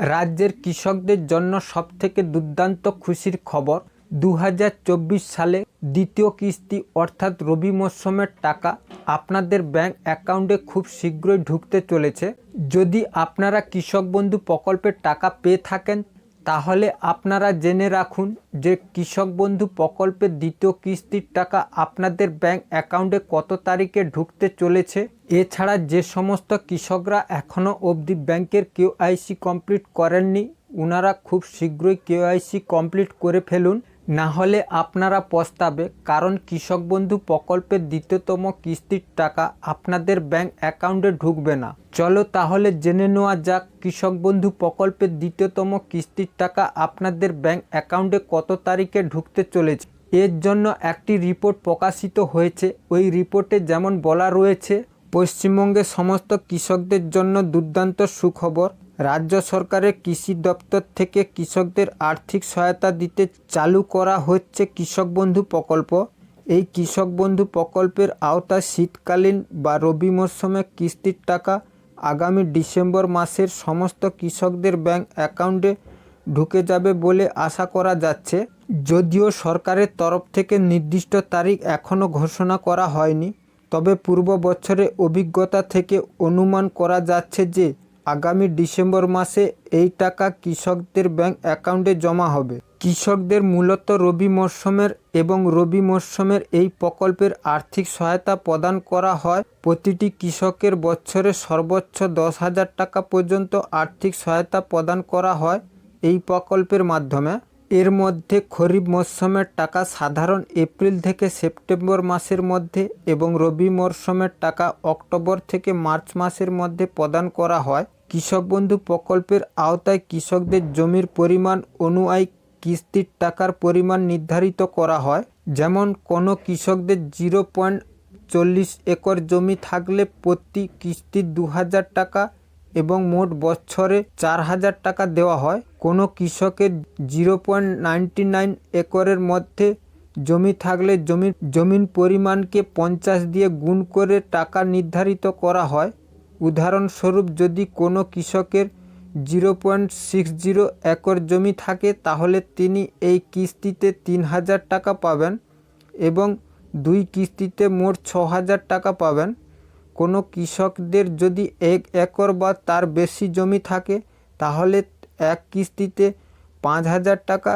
রাজ্যের কৃষকদের জন্য সবথেকে দুর্দান্ত খুশির খবর দু হাজার চব্বিশ সালে দ্বিতীয় কিস্তি অর্থাৎ রবি মরশুমের টাকা আপনাদের ব্যাংক অ্যাকাউন্টে খুব শীঘ্রই ঢুকতে চলেছে। যদি আপনারা কৃষক বন্ধু প্রকল্পের টাকা পেয়ে থাকেন তাহলে আপনারা জেনে রাখুন যে কৃষক বন্ধু প্রকল্পের দ্বিতীয় কিস্তির টাকা আপনাদের ব্যাংক অ্যাকাউন্টে কত তারিখে ঢুকতে চলেছে? এছাড়া যে সমস্ত কৃষকরা এখনও অবধি ব্যাংকের কেওআইসি কমপ্লিট করেননি ওনারা খুব শীঘ্রই কেওআইসি কমপ্লিট করে ফেলুন। না হলে আপনারা পস্তাবে, কারণ কৃষক বন্ধু প্রকল্পের দ্বিতীয়তম কিস্তির টাকা আপনাদের ব্যাংক অ্যাকাউন্টে ঢুকবে না। চলো তাহলে জেনে নেওয়া যাক, কৃষক বন্ধু প্রকল্পের দ্বিতীয়তম কিস্তির টাকা আপনাদের ব্যাংক অ্যাকাউন্টে কত তারিখে ঢুকতে চলেছে। এর জন্য একটি রিপোর্ট প্রকাশিত হয়েছে। ওই রিপোর্টে যেমন বলা রয়েছে, পশ্চিমবঙ্গের সমস্ত কৃষকদের জন্য দুর্দান্ত সুখবর। রাজ্য সরকারের কৃষি দপ্তর থেকে কৃষকদের আর্থিক সহায়তা দিতে চালু করা হচ্ছে কৃষক বন্ধু প্রকল্প। এই কৃষক বন্ধু প্রকল্পের আওতায় শীতকালীন বা রবি মরশুমে কিস্তির টাকা আগামী ডিসেম্বর মাসের সমস্ত কৃষকদের ব্যাংক অ্যাকাউন্টে ঢুকে যাবে বলে আশা করা যাচ্ছে। যদিও সরকারের তরফ থেকে নির্দিষ্ট তারিখ এখনও ঘোষণা করা হয়নি, তবে পূর্ব বছরের অভিজ্ঞতা থেকে অনুমান করা যাচ্ছে যে আগামী ডিসেম্বর মাসে এই টাকা কৃষকদের ব্যাংক অ্যাকাউন্টে জমা হবে। কৃষকদের মূলত রবি মরশুমের এবং রবি মরশুমের এই প্রকল্পের আর্থিক সহায়তা প্রদান করা হয়। প্রতিটি কৃষকের বছরে সর্বোচ্চ দশ হাজার টাকা পর্যন্ত আর্থিক সহায়তা প্রদান করা হয় এই প্রকল্পের মাধ্যমে। এর মধ্যে খরিফ মরশুমের টাকা সাধারণ এপ্রিল থেকে সেপ্টেম্বর মাসের মধ্যে এবং রবি মরশুমের টাকা অক্টোবর থেকে মার্চ মাসের মধ্যে প্রদান করা হয়। কৃষক বন্ধু প্রকল্পের আওতায় কৃষকদের জমির পরিমাণ অনুযায়ী কিস্তির টাকার পরিমাণ নির্ধারিত করা হয়। যেমন, কোনো কৃষকদের জিরো পয়েন্ট চল্লিশ একর জমি থাকলে প্রতি কিস্তি দু হাজার টাকা এবং মোট বছরে চার হাজার টাকা দেওয়া হয়। কোনো কৃষকের জিরো পয়েন্ট নাইনটি নাইন একরের মধ্যে জমি থাকলে জমির জমির পরিমাণকে পঞ্চাশ দিয়ে গুণ করে টাকা নির্ধারিত করা হয়। উদাহরণস্বরূপ, যদি কোনো কৃষকের zero point six zero acre জমি থাকে, তাহলে তিনি এই কিস্তিতে তিন হাজার টাকা পাবেন এবং দুই কিস্তিতে মোট ছ হাজার টাকা পাবেন। কোনো কৃষকদের যদি এক একর বা তার বেশি জমি থাকে, তাহলে এক কিস্তিতে পাঁচ হাজার টাকা,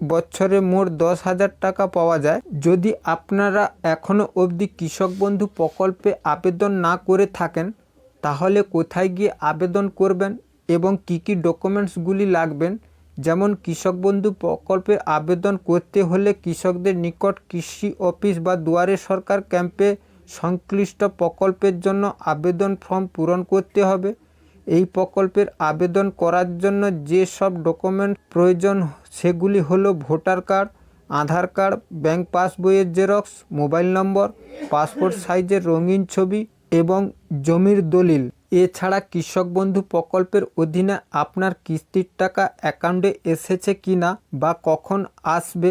বছরে মোট দশ হাজার টাকা পাওয়া যায়। যদি আপনারা এখনও অবধি কৃষক বন্ধু প্রকল্পে আবেদন না করে থাকেন, তাহলে কোথায় গিয়ে আবেদন করবেন এবং কি কি ডকুমেন্টসগুলি লাগবেন? যেমন কৃষক বন্ধু প্রকল্পে আবেদন করতে হলে কৃষকদের নিকট কৃষি অফিস বা দুয়ারে সরকার ক্যাম্পে সংশ্লিষ্ট প্রকল্পের জন্য আবেদন ফর্ম পূরণ করতে হবে। এই প্রকল্পের আবেদন করার জন্য যে সব ডকুমেন্ট প্রয়োজন, সেগুলি হলো voter card, Aadhaar card, bank পাসবইয়ের জেরক্স, মোবাইল নম্বর, পাসপোর্ট সাইজের রঙিন ছবি এবং জমির দলিল। এছাড়া কৃষক বন্ধু প্রকল্পের অধীনে আপনার কিস্তির টাকা অ্যাকাউন্টে এসেছে কিনা বা কখন আসবে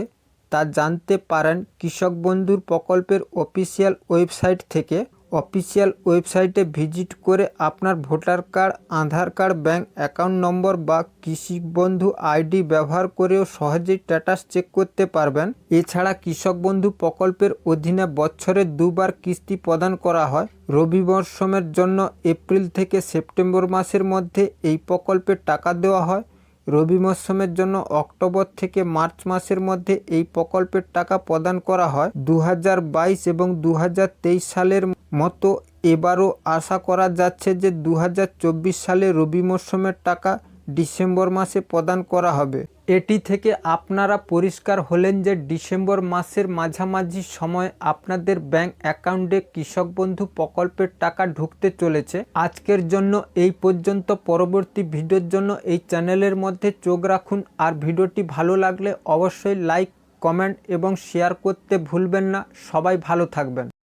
তা জানতে পারেন কৃষক বন্ধুর প্রকল্পের অফিসিয়াল ওয়েবসাইট থেকে। অফিসিয়াল ওয়েবসাইটে ভিজিট করে আপনার voter card, Aadhaar card, bank account number বা কৃষি বন্ধু আইডি ব্যবহার করেও সহজেই স্ট্যাটাস চেক করতে পারবেন। এছাড়া কৃষক বন্ধু প্রকল্পের অধীনে বছরে দুবার কিস্তি প্রদান করা হয়। রবি মরশুমের জন্য এপ্রিল থেকে সেপ্টেম্বর মাসের মধ্যে এই প্রকল্পের টাকা দেওয়া হয়। রবি মরশুমের জন্য অক্টোবর থেকে মার্চ মাসের মধ্যে এই প্রকল্পের টাকা প্রদান করা হয়। দু হাজার বাইশ এবং দু হাজার তেইশ সালের মতো এবারও আশা করা যাচ্ছে যে দু হাজার চব্বিশ সালে রবি মরশুমের টাকা ডিসেম্বর মাসে প্রদান করা হবে। এটি থেকে আপনারা পরিষ্কার হলেন যে ডিসেম্বর মাসের মাঝামাঝি সময় আপনাদের ব্যাংক অ্যাকাউন্টে কৃষক বন্ধু প্রকল্পের টাকা ঢুকতে চলেছে। আজকের জন্য এই পর্যন্ত। পরবর্তী ভিডিওর জন্য এই চ্যানেলের মধ্যে চোখ রাখুন। আর ভিডিওটি ভালো লাগলে অবশ্যই লাইক, কমেন্ট এবং শেয়ার করতে ভুলবেন না। সবাই ভালো থাকবেন।